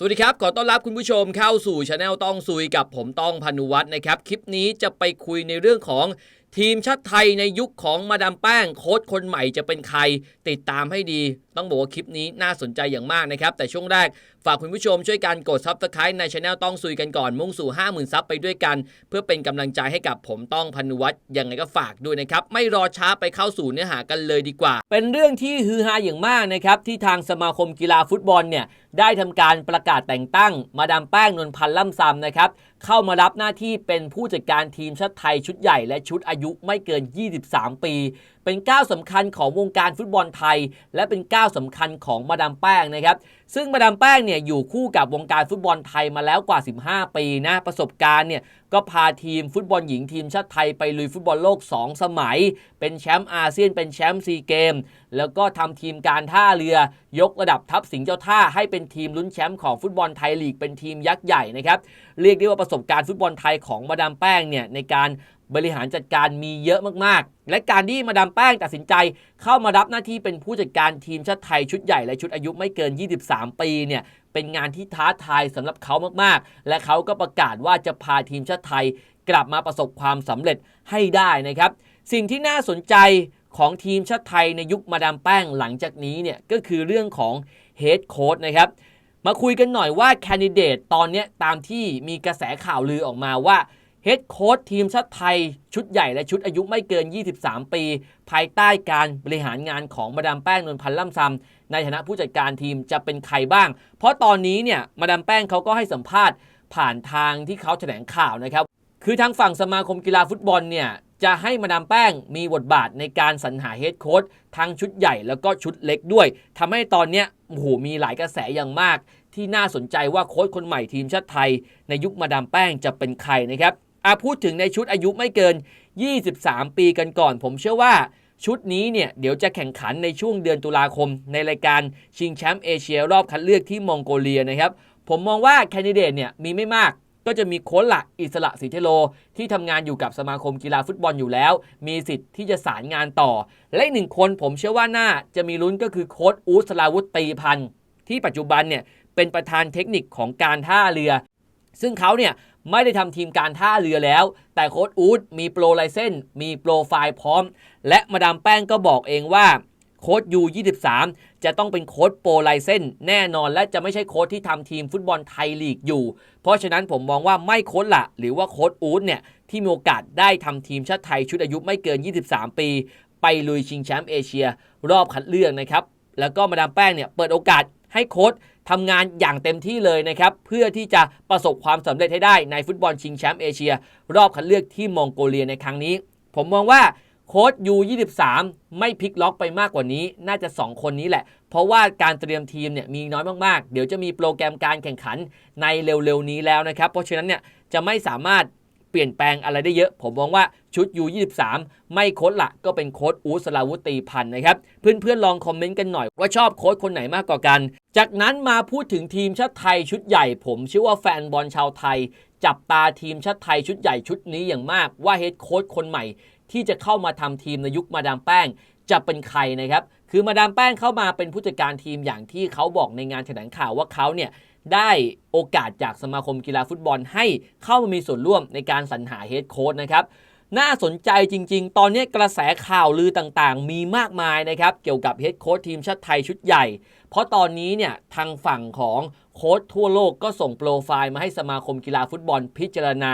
สวัสดีครับ ขอต้อนรับคุณผู้ชมเข้าสู่ช anel ต้องซุยกับผมต้องพานุวัฒน์นะครับ คลิปนี้จะไปคุยในเรื่องของทีมชาติไทยในยุคของมาดามแป้งโค้ชคนใหม่จะเป็นใคร ติดตามให้ดี ต้องบอกว่าคลิปนี้น่าสนใจอย่างมากนะครับ แต่ช่วงแรก ฝากคุณผู้ชมช่วยกันกดซับสไคร b e ในช anel ต้องซุยกันก่อนมุ่งสู่ 50,000ซับไปด้วยกัน เพื่อเป็นกำลังใจให้กับผมต้องพานุวัฒน์ยังไงก็ฝากด้วยนะครับ ไม่รอช้าไปเข้าสู่เนื้อหากันเลยดีกว่า เป็นเรื่องที่ฮือฮาอย่างมากนะครับที่ทางสมาคมกีฬาฟุตบอลเนี่ยได้ทำการประกาศแต่งตั้ง มาดามแป้งนวลพันธ์ล่ำซำนะครับ เข้ามารับหน้าที่เป็นผู้จัดการทีมชาติไทยชุดใหญ่และชุดอายุไม่เกิน 23 ปี เป็นก้าวสำคัญของวงการฟุตบอลไทย และเป็นก้าวสำคัญของมาดามแป้งนะครับ ซึ่งมาดามแป้งเนี่ยอยู่คู่กับวงการฟุตบอลไทยมาแล้วกว่า 15 ปีนะประสบการณ์เนี่ยก็พาทีมฟุตบอลหญิงทีมชาติไทยไปลุยฟุตบอลโลก 2 สมัย เป็นแชมป์อาเซียนเป็นแชมป์ซีเกม แล้วก็ทำทีมการท่าเรือยกระดับทัพสิงห์เจ้าท่าให้เป็นทีมลุ้นแชมป์ของฟุตบอลไทยลีกเป็นทีมยักษ์ใหญ่นะครับเรียกได้ว่าประสบการณ์ฟุตบอลไทยของมาดามแป้งเนี่ยในการ บริหารจัดการมีเยอะมากๆ และการที่มาดามแป้งตัดสินใจ เข้ามารับหน้าที่เป็นผู้จัดการทีมชาติไทยชุดใหญ่และชุดอายุไม่เกิน 23 ปีเนี่ยเป็นงานที่ท้าทายสำหรับเขามากๆ และเขาก็ประกาศว่าจะพาทีมชาติไทย กลับมาประสบความสำเร็จให้ได้นะครับ สิ่งที่น่าสนใจของทีมชาติไทยในยุคมาดามแป้งหลังจากนี้เนี่ยก็คือเรื่องของเฮดโค้ดนะครับมาคุยกันหน่อยว่าแคนดิเดตตอนนี้ตามที่มีกระแสข่าวลือออกมาว่า เฮดโค้ชทีมชาติไทย ชุดใหญ่และชุดอายุไม่เกิน 23 ปี ภายใต้การบริหารงานของมาดามแป้งนวลพันธ์ล่ำซำในฐานะผู้จัดการทีมจะเป็นใครบ้าง เพราะตอนนี้เนี่ยมาดามแป้งเขาก็ให้สัมภาษณ์ผ่านทางที่เขาแถลงข่าวนะครับ คือทางฝั่งสมาคมกีฬาฟุตบอลเนี่ยจะให้มาดามแป้งมีบทบาทในการสรรหาเฮดโค้ชทั้งชุดใหญ่แล้วก็ชุดเล็กด้วยทำให้ตอนนี้โอ้โหมีหลายกระแสอย่างมาก ที่น่าสนใจว่าโค้ชคนใหม่ทีมชาติไทย ในยุคมาดามแป้งจะเป็นใครนะครับ อาพูดถึงในชุดอายุไม่เกิน 23 ปีกันก่อน ผมเชื่อว่าชุดนี้เนี่ยเดี๋ยวจะแข่งขันในช่วงเดือนตุลาคม ในรายการชิงแชมป์เอเชียรอบคัดเลือกที่มองโกเลียนะครับ ผมมองว่าแคนดิเดตเนี่ยมีไม่มากก็จะมีโค้ชละอิสระสิเทโล ที่ทำงานอยู่กับสมาคมกีฬาฟุตบอลอยู่แล้ว มีสิทธิ์ที่จะสารงานต่อ และอีกหนึ่งคนผมเชื่อว่าน่าจะมีลุ้นก็คือโค้ชอูสลาวุธตีพันธ์ที่ปัจจุบันเนี่ยเป็นประธานเทคนิคของการท่าเรือ ซึ่งเขาเนี่ย ไม่ได้ทำทีมการท่าเรือแล้ว แต่โค้ดอูดมีโปรไลเซนมีโปรไฟล์พร้อม และมาดามแป้งก็บอกเองว่าโค้ดยู23 จะต้องเป็นโค้ดโปรไลเซนแน่นอนและจะไม่ใช่โค้ดที่ทำทีมฟุตบอลไทยลีกอยู่ เพราะฉะนั้นผมมองว่าไม่โค้ดละ หรือว่าโค้ดอูดเนี่ย ที่มีโอกาสได้ทำทีมชาติไทยชุดอายุไม่เกิน 23 ปี ไปลุยชิงแชมป์เอเชีย รอบคัดเลือกนะครับ แล้วก็มาดามแป้งเนี่ยเปิดโอกาส ให้โค้ดทำงานอย่างเต็มที่เลยนะครับ เพื่อที่จะประสบความสำเร็จให้ได้ในฟุตบอลชิงแชมป์เอเชีย รอบคัดเลือกที่มองโกเลียในครั้งนี้ ผมมองว่าโค้ชยู23 ไม่พลิกล็อกไปมากกว่านี้ น่าจะ 2 คนนี้แหละ เพราะว่าการเตรียมทีมเนี่ยมีน้อยมากๆ เดี๋ยวจะมีโปรแกรมการแข่งขันในเร็วๆนี้แล้วนะครับ เพราะฉะนั้นเนี่ยจะไม่สามารถ เปลี่ยนแปลงอะไรได้เยอะ ผมมองว่าชุด U23 ไม่โค้ดละก็เป็นโค้ดอูสลาวุตีพันธ์นะครับ เพื่อนๆลองคอมเมนต์กันหน่อยว่าชอบโค้ดคนไหนมากกว่ากัน จากนั้นมาพูดถึงทีมชาติไทยชุดใหญ่ ผมเชื่อว่าแฟนบอลชาวไทย จับตาทีมชาติไทยชุดใหญ่ชุดนี้อย่างมากว่าเฮดโค้ดคนใหม่ ที่จะเข้ามาทำทีมในยุคมาดามแป้งจะเป็นใครนะครับ คือมาดามแป้งเข้ามาเป็นผู้จัดการทีมอย่างที่เขาบอกในงานแถลงข่าวว่าเขาเนี่ย ได้โอกาสจากสมาคมกีฬาฟุตบอล ให้เข้ามามีส่วนร่วมในการสรรหาเฮดโค้ดนะครับน่าสนใจจริง ๆ ตอนนี้กระแสข่าวลือต่างๆ มีมากมายนะครับ เกี่ยวกับเฮดโค้ดทีมชาติไทยชุดใหญ่ เพราะตอนนี้เนี่ยทางฝั่งของโค้ดทั่วโลกก็ส่งโปรไฟล์มาให้สมาคมกีฬาฟุตบอลพิจารณา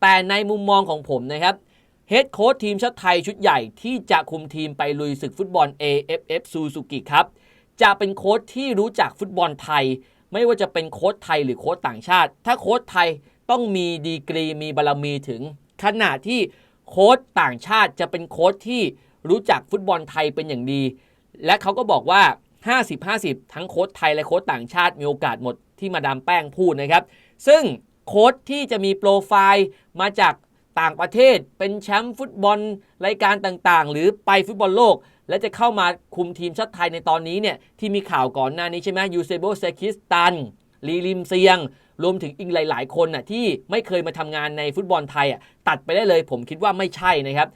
แต่ในมุมมองของผมนะครับเฮดโค้ดทีมชาติไทยชุดใหญ่ที่จะคุมทีมไปลุยศึกฟุตบอล AFF ซูซูกิครับจะเป็นโค้ดที่รู้จักฟุตบอลไทย ไม่ว่าจะเป็นโค้ชไทยหรือโค้ชต่างชาติ ถ้าโค้ชไทยต้องมีดีกรีมีบารรมีถึงขนาดที่โค้ชต่างชาติจะเป็นโค้ชที่รู้จักฟุตบอลไทยเป็นอย่างดี และเขาก็บอกว่า 50-50 ทั้งโค้ชไทยและโค้ชต่างชาติมีโอกาสหมดที่มาดามแป้งพูดนะครับ ซึ่งโค้ชที่จะมีโปรไฟล์มาจากต่างประเทศเป็นแชมป์ฟุตบอลรายการต่างๆ หรือไปฟุตบอลโลก และจะเข้ามาคุมทีมชาติไทยในตอนนี้เนี่ยที่มีข่าวก่อนหน้านี้ใช่ไหมยูเซโบเซคิสตันลีลิมเซียง รวมถึงอีกหลาย ๆ คนน่ะที่ไม่เคยมาทำงานในฟุตบอลไทยอะตัดไปได้เลย ผมคิดว่าไม่ใช่นะครับ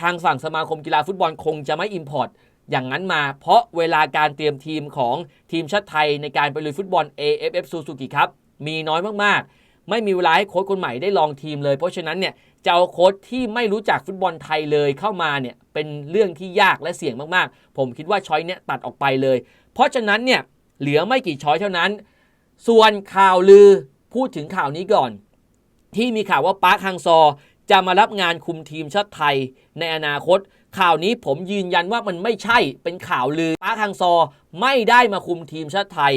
ทางฝั่งสมาคมกีฬาฟุตบอลคงจะไม่อิมพอร์ตอย่างนั้นมา เพราะเวลาการเตรียมทีมของทีมชาติไทยในการไปลุยฟุตบอล AFF Suzuki ครับมีน้อยมากๆ ไม่มีเวลาให้โค้ชคนใหม่ได้ลองทีมเลย เพราะฉะนั้นเนี่ย จะเอาโค้ชที่ไม่รู้จักฟุตบอลไทยเลยเข้ามาเนี่ยเป็นเรื่องที่ยากและเสี่ยงมากๆ ผมคิดว่าช้อยเนี่ยตัดออกไปเลย เพราะฉะนั้นเนี่ยเหลือไม่กี่ช้อยเท่านั้น ส่วนข่าวลือพูดถึงข่าวนี้ก่อน ที่มีข่าวว่าปาร์คฮังซอจะมารับงานคุมทีมชาติไทยในอนาคต ข่าวนี้ผมยืนยันว่ามันไม่ใช่เป็นข่าวลือปาร์คฮังซอไม่ได้มาคุมทีมชาติไทย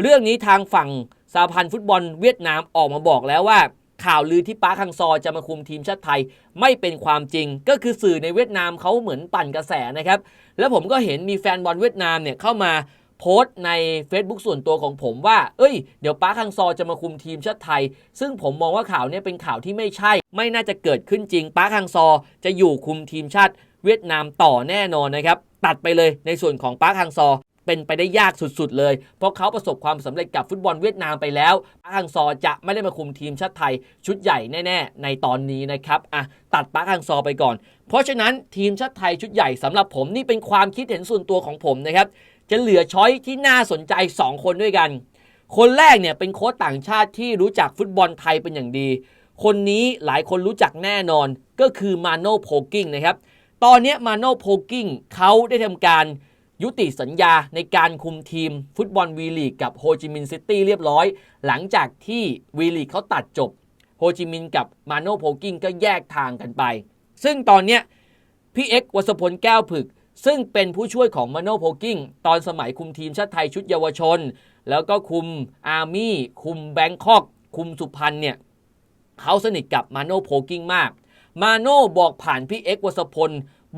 เรื่องนี้ทางฝั่งสาพันธ์ฟุตบอลเวียดนามออกมาบอกแล้วว่า ข่าวลือที่ป้าคังซอจะมาคุมทีมชาติไทยไม่เป็นความจริง ก็คือสื่อในเวียดนามเขาเหมือนปั่นกระแสนะครับ แล้วผมก็เห็นมีแฟนบอลเวียดนามเนี่ยเข้ามาโพสต์ใน Facebook ส่วนตัวของผมว่า เอ้ย เดี๋ยวป้าคังซอจะมาคุมทีมชาติไทย ซึ่งผมมองว่าข่าวเนี้เป็นข่าวที่ไม่ใช่ ไม่น่าจะเกิดขึ้นจริงป้าคังซอจะอยู่คุมทีมชาติเวียดนามต่อแน่นอนนะครับ ตัดไปเลยในส่วนของป้าคังซอ เป็นไปได้ยากสุดๆเลย เพราะเขาประสบความสำเร็จกับฟุตบอลเวียดนามไปแล้วปาร์คฮังซอจะไม่ได้มาคุมทีมชาติไทยชุดใหญ่แน่ ๆ ในตอนนี้นะครับอะตัดปาร์คฮังซอไปก่อน เพราะฉะนั้นทีมชาติไทยชุดใหญ่สำหรับผมนี่เป็นความคิดเห็นส่วนตัวของผมนะครับจะเหลือช้อยที่น่าสนใจ 2 คนด้วยกัน คนแรกเนี่ยเป็นโค้ชต่างชาติที่รู้จักฟุตบอลไทยเป็นอย่างดี คนนี้หลายคนรู้จักแน่นอนก็คือมาโน่โพกิ้งนะครับ ตอนนี้มาโน่โพกิ้งเขาได้ทำการ ยุติสัญญาในการคุมทีมฟุตบอลวีลีกกับโฮจิมินห์ซิตี้เรียบร้อย หลังจากที่วีลีกเขาตัดจบโฮจิมินห์กับมาโนโพกิ้งก็แยกทางกันไป ซึ่งตอนเนี้ยพี่เอ็กวัสพลแก้วผึก ซึ่งเป็นผู้ช่วยของมาโนโพกิ้งตอนสมัยคุมทีมชาติไทยชุดเยาวชน แล้วก็คุมอาร์มี่คุมแบงคอกคุมสุพรรณเนี่ยเขาสนิทกับมาโนโพกิ้งมาก มาโนบอกผ่านพี่เอ็กวัสพล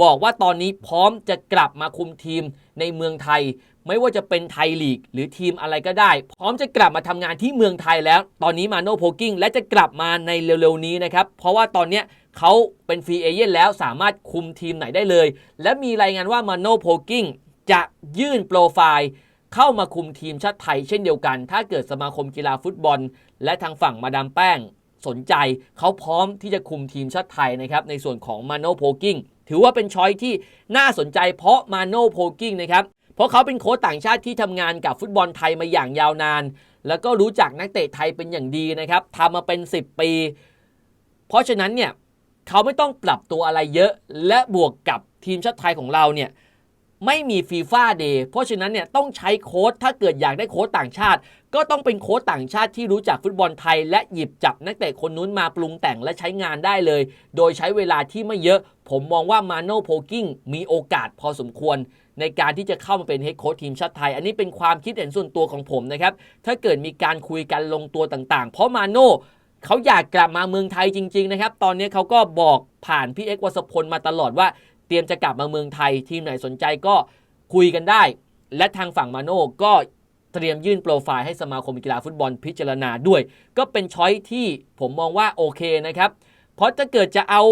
บอกว่าตอนนี้พร้อมจะกลับมาคุมทีมในเมืองไทย ไม่ว่าจะเป็นไทยลีก หรือทีมอะไรก็ได้ พร้อมจะกลับมาทำงานที่เมืองไทยแล้ว ตอนนี้มาโนโพกิ้งและจะกลับมาในเร็วๆนี้นะครับ เพราะว่าตอนเนี้ยเขาเป็นฟรีเอเย่นแล้วสามารถคุมทีมไหนได้เลย และมีรายงานว่ามาโนโพกิ้งจะยื่นโปรไฟล์เข้ามาคุมทีมชาติไทยเช่นเดียวกัน ถ้าเกิดสมาคมกีฬาฟุตบอล และทางฝั่งมาดามแป้งสนใจ เขาพร้อมที่จะคุมทีมชาติไทยนะครับในส่วนของมาโนโพกิ้ง ถือว่าเป็นช้อยที่น่าสนใจเพราะมาโนโพกิ้งนะครับ เพราะเขาเป็นโค้ชต่างชาติที่ทำงานกับฟุตบอลไทยมาอย่างยาวนาน แล้วก็รู้จักนักเตะไทยเป็นอย่างดีนะครับทำมาเป็น 10 ปี เพราะฉะนั้นเนี่ยเขาไม่ต้องปรับตัวอะไรเยอะ และบวกกับทีมชาติไทยของเราเนี่ย ไม่มีฟีฟ่าเดย์เพราะฉะนั้นเนี่ยต้องใช้โค้ดถ้าเกิดอยากได้โค้ดต่างชาติ ก็ต้องเป็นโค้ดต่างชาติที่รู้จักฟุตบอลไทย และหยิบจับนักเตะคนนู้นมาปรุงแต่งและใช้งานได้เลย โดยใช้เวลาที่ไม่เยอะ ผมมองว่ามาโนโพกิ้งมีโอกาสพอสมควร ในการที่จะเข้ามาเป็นเฮดโค้ชทีมชาติไทย อันนี้เป็นความคิดเห็นส่วนตัวของผมนะครับถ้าเกิดมีการคุยกันลงตัวต่าง ๆ เพราะมาโนเขาอยากกลับมาเมืองไทยจริง ๆ นะครับ ตอนนี้เขาก็บอกผ่านพี่เอ็กวัสพลมาตลอดว่า รียมจะกลับมาเมืองไทย ทีมไหนสนใจก็คุยกันได้ และทางฝั่งมาโน่ก็เตรียมยื่นโปรไฟล์ให้สมาคมกีฬาฟุตบอลพิจารณาด้วย ก็เป็นช้อยที่ผมมองว่าโอเคนะครับ เพราะถ้าเกิดจะเอา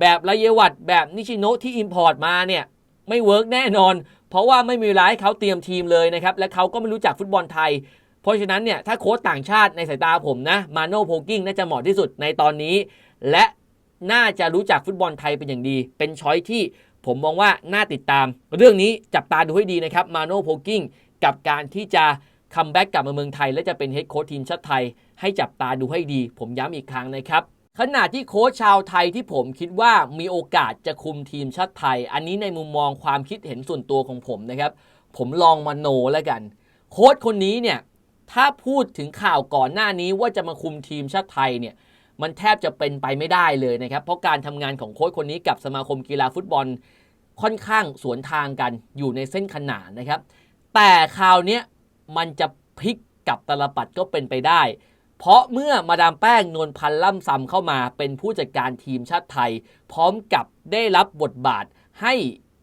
แบบรายวัตแบบนิชิโนะที่อิมพอร์ตมาเนี่ยไม่เวิร์กแน่นอน เพราะว่าไม่มีเวลาให้เขาเตรียมทีมเลยนะครับ และเขาก็ไม่รู้จักฟุตบอลไทย เพราะฉะนั้นเนี่ยถ้าโค้ชต่างชาติในสายตาผมนะมาโน่โพกิ้งน่าจะเหมาะที่สุดในตอนนี้ และน่าจะรู้จักฟุตบอลไทยเป็นอย่างดี เป็นช้อยที่ ผมมองว่าน่าติดตาม เรื่องนี้จับตาดูให้ดีนะครับมาโน่โพกิ้งกับการที่จะคัมแบ็กกลับมาเมืองไทย และจะเป็นเฮดโค้ชทีมชาติไทย ให้จับตาดูให้ดี ผมย้ำอีกครั้งนะครับขณะที่โค้ชชาวไทยที่ผมคิดว่ามีโอกาสจะคุมทีมชาติไทย อันนี้ในมุมมองความคิดเห็นส่วนตัวของผมนะครับ ผมลองมาโนแล้วกัน โค้ชคนนี้เนี่ยถ้าพูดถึงข่าวก่อนหน้านี้ว่าจะมาคุมทีมชาติไทยเนี่ย มันแทบจะเป็นไปไม่ได้เลยนะครับ เพราะการทำงานของโค้ชคนนี้กับสมาคมกีฬาฟุตบอลค่อนข้างสวนทางกันอยู่ในเส้นขนานนะครับ แต่คราวนี้มันจะพลิกกับตลปัดก็เป็นไปได้ เพราะเมื่อมาดามแป้งนวลพันธ์ล่ำซำเข้ามาเป็นผู้จัดการทีมชาติไทย พร้อมกับได้รับบทบาทให้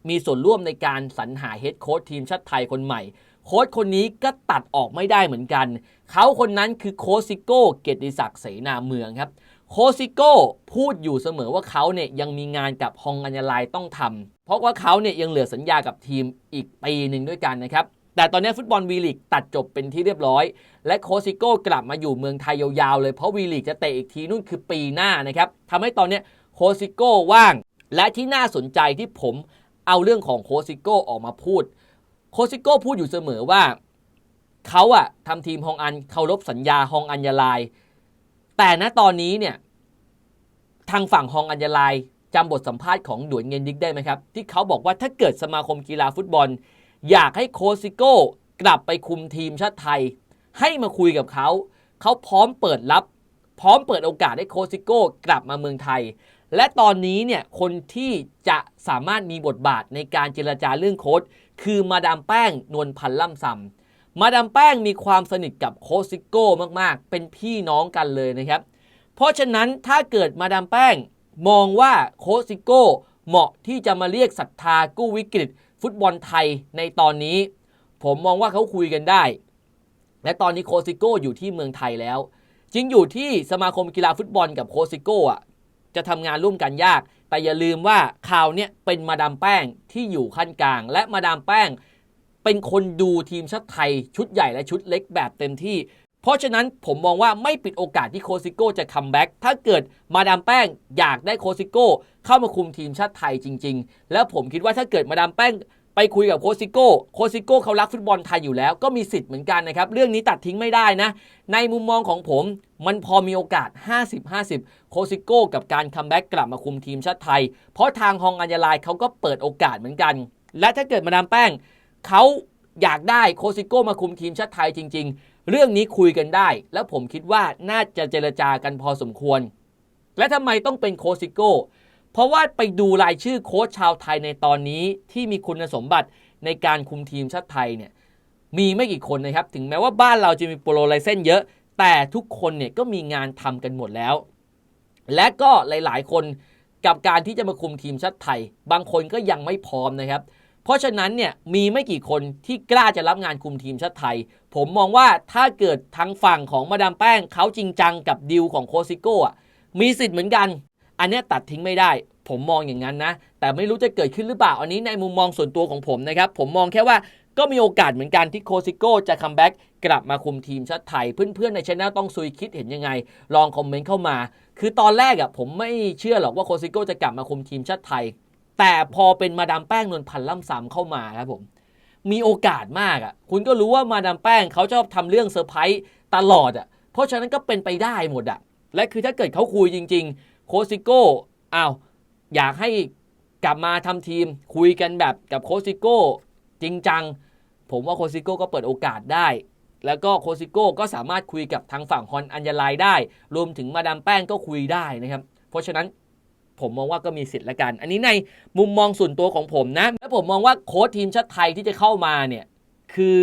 มีส่วนร่วมในการสรรหาเฮดโค้ชทีมชาติไทยคนใหม่ โค้ชคนนี้ก็ตัดออกไม่ได้เหมือนกัน เขาคนนั้นคือโคซิโก้เกียรติศักดิ์เสนาเมืองครับ โคซิโก้พูดอยู่เสมอว่าเขาเนี่ยยังมีงานกับฮองอัญญาลายต้องทำเพราะว่าเขาเนี่ยยังเหลือสัญญากับทีมอีกปีหนึ่งด้วยกันนะครับแต่ตอนนี้ฟุตบอลวีลีกตัดจบเป็นที่เรียบร้อย และโคซิโก้กลับมาอยู่เมืองไทยยาวๆเลยเพราะวีลีกจะเตะอีกทีนู่นคือปีหน้านะครับทำให้ตอนนี้โคซิโก้ว่าง และที่น่าสนใจที่ผมเอาเรื่องของโคซิโก้ออกมาพูด โคชซิโก้พูดอยู่เสมอว่าเขาอะทำทีมฮองอันเคารพสัญญาฮองอันยาลาย แต่ณตอนนี้เนี่ยทางฝั่งฮองอันยาลายจำบทสัมภาษณ์ของด่วนเงินดิกได้ไหมครับ ที่เขาบอกว่าถ้าเกิดสมาคมกีฬาฟุตบอล อยากให้โคซิโก้กลับไปคุมทีมชาติไทย ให้มาคุยกับเขา เขาพร้อมเปิดรับ พร้อมเปิดโอกาสให้โคซิโก้กลับมาเมืองไทย และตอนนี้เนี่ยคนที่จะสามารถมีบทบาทในการเจรจาเรื่องโค้ชคือมาดามแป้งนวลพันธ์ล่ำซำมาดามแป้งมีความสนิทกับโคชซิโก้มากๆ เป็นพี่น้องกันเลยนะครับ เพราะฉะนั้นถ้าเกิดมาดามแป้งมองว่าโคชซิโก้เหมาะที่จะมาเรียกศรัทธากู้วิกฤต ฟุตบอลไทยในตอนนี้ ผมมองว่าเขาคุยกันได้ และตอนนี้โคซิโก้อยู่ที่เมืองไทยแล้วจริงอยู่ที่สมาคมกีฬาฟุตบอลกับโคซิโก้อะ จะทำงานร่วมกันยาก แต่อย่าลืมว่าข่าวเนี่ยเป็นมาดามแป้งที่อยู่ขั้นกลาง และมาดามแป้ง เป็นคนดูทีมชาติไทยชุดใหญ่และชุดเล็กแบบเต็มที่ เพราะฉะนั้นผมมองว่าไม่ปิดโอกาสที่โคซิโก้จะคัมแบ็กถ้าเกิดมาดามแป้งอยากได้โคซิโก้เข้ามาคุมทีมชาติไทยจริง ๆ แล้วผมคิดว่าถ้าเกิดมาดามแป้ง ไปคุยกับโคซิโก้โคซิโก้เขารักฟุตบอลไทยอยู่แล้ว ก็มีสิทธิ์เหมือนกันนะครับ เรื่องนี้ตัดทิ้งไม่ได้นะ ในมุมมองของผมมันพอมีโอกาส 50-50 โคซิโก้กับการคัมแบ็กกลับมาคุมทีมชาติไทย เพราะทางฮองอัญญาลายเขาก็เปิดโอกาสเหมือนกัน และถ้าเกิดมาดามแป้งเขาอยากได้โคซิโก้มาคุมทีมชาติไทยจริง ๆ เรื่องนี้คุยกันได้ แล้วผมคิดว่าน่าจะเจรจากันพอสมควร และทำไมต้องเป็นโคซิโก้ เพราะว่าไปดูรายชื่อโค้ชชาวไทยในตอนนี้ที่มีคุณสมบัติในการคุมทีมชาติไทยเนี่ยมีไม่กี่คนนะครับ ถึงแม้ว่าบ้านเราจะมีโปรไลเซนเยอะ แต่ทุกคนเนี่ยก็มีงานทำกันหมดแล้ว และก็หลายๆ คนกับการที่จะมาคุมทีมชาติไทย บางคนก็ยังไม่พร้อมนะครับ เพราะฉะนั้นเนี่ยมีไม่กี่คนที่กล้าจะรับงานคุมทีมชาติไทย ผมมองว่าถ้าเกิดทางฝั่งของมาดามแป้งเขาจริงจังกับดิวของโคซิโก้อะมีสิทธิ์เหมือนกัน อันนี้ตัดทิ้งไม่ได้ ผมมองอย่างนั้นนะ แต่ไม่รู้จะเกิดขึ้นหรือเปล่า อันนี้ในมุมมองส่วนตัวของผมนะครับ ผมมองแค่ว่าก็มีโอกาสเหมือนกันที่โคซิโก้จะคัมแบ็กกลับมาคุมทีมชาติไทย เพื่อนๆในช anel ต้องซุยคิดเห็นยังไง ลองคอมเมนต์เข้ามา คือตอนแรกอะผมไม่เชื่อหรอกว่าโคซิโก้จะกลับมาคุมทีมชาติไทย แต่พอเป็นมาดามแป้งนวลพันธ์ล่ำซ้ำเข้ามาครับผมมีโอกาสมากอะคุณก็รู้ว่ามาดามแป้งเขาชอบทำเรื่องเซอร์ไพรส์ตลอดอะเพราะฉะนั้นก็เป็นไปได้หมดอะและคือถ้าเกิดเขาคุยจริง ๆ โคซิโก้อ้าวอยากให้กลับมาทำทีมคุยกันแบบกับโคซิโก้จริงจัง ผมว่าโคซิโก้ก็เปิดโอกาสได้ แล้วก็โคซิโก้ก็สามารถคุยกับทางฝั่งฮอนอัญญาลายได้ รวมถึงมาดามแป้งก็คุยได้นะครับ เพราะฉะนั้นผมมองว่าก็มีสิทธิ์ละกัน อันนี้ในมุมมองส่วนตัวของผมนะ และผมมองว่าโค้ชทีมชาติไทยที่จะเข้ามาเนี่ย คือ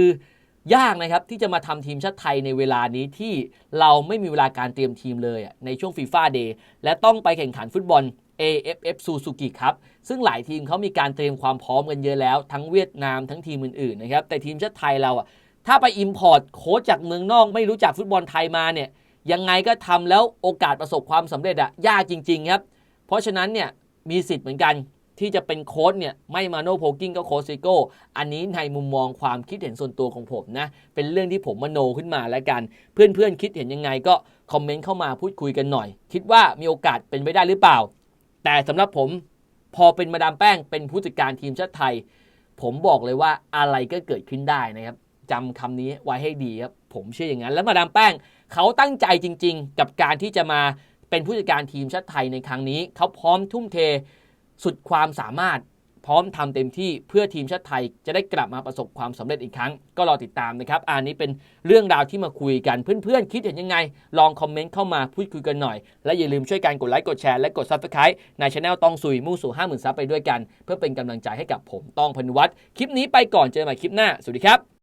ยากนะครับที่จะมาทำทีมชาติไทยในเวลานี้ที่เราไม่มีเวลาการเตรียมทีมเลยอะในช่วงฟีฟ่าเดย์และต้องไปแข่งขันฟุตบอล AFF Suzuki ครับ ซึ่งหลายทีมเขามีการเตรียมความพร้อมกันเยอะแล้ว ทั้งเวียดนามทั้งทีมอื่นๆนะครับแต่ทีมชาติไทยเราอะถ้าไปอิมพอร์ตโค้ชจากเมืองนอกไม่รู้จักฟุตบอลไทยมาเนี่ยยังไงก็ทำแล้วโอกาสประสบความสำเร็จอะยากจริงๆครับเพราะฉะนั้นเนี่ยมีสิทธิ์เหมือนกัน ที่จะเป็นโค้ชเนี่ยไม่มาโนโพกิ้งก็โค้ชซิโก้อันนี้ในมุมมองความคิดเห็นส่วนตัวของผมนะ เป็นเรื่องที่ผมมโนขึ้นมาแล้วกัน เพื่อนๆ คิดเห็นยังไงก็คอมเมนต์เข้ามาพูดคุยกันหน่อย คิดว่ามีโอกาสเป็นไปได้หรือเปล่า แต่สำหรับผมพอเป็นมาดามแป้งเป็นผู้จัดการทีมชาติไทย ผมบอกเลยว่าอะไรก็เกิดขึ้นได้นะครับจำคำนี้ไว้ให้ดีครับผมเชื่ออย่างนั้น แล้วมาดามแป้งเขาตั้งใจจริง ๆ กับการที่จะมาเป็นผู้จัดการทีมชาติไทยในครั้งนี้ เขาพร้อมทุ่มเท สุดความสามารถพร้อมทำเต็มที่เพื่อทีมชาติไทยจะได้กลับมาประสบความสำเร็จอีกครั้ง ก็รอติดตามนะครับ อันนี้เป็นเรื่องราวที่มาคุยกันเพื่อนๆ คิดเห็นยังไง ลองคอมเมนต์เข้ามาพูดคุยกันหน่อย และอย่าลืมช่วยกันกดไลค์กดแชร์และกด Subscribe ในช anel ต้องซุยมุ่งสู่ 50,000ซับไปด้วยกัน เพื่อเป็นกำลังใจให้กับผมต้องพนุวัฒน์คลิปนี้ไปก่อนเจอกันใหม่คลิปหน้าสวัสดีครับ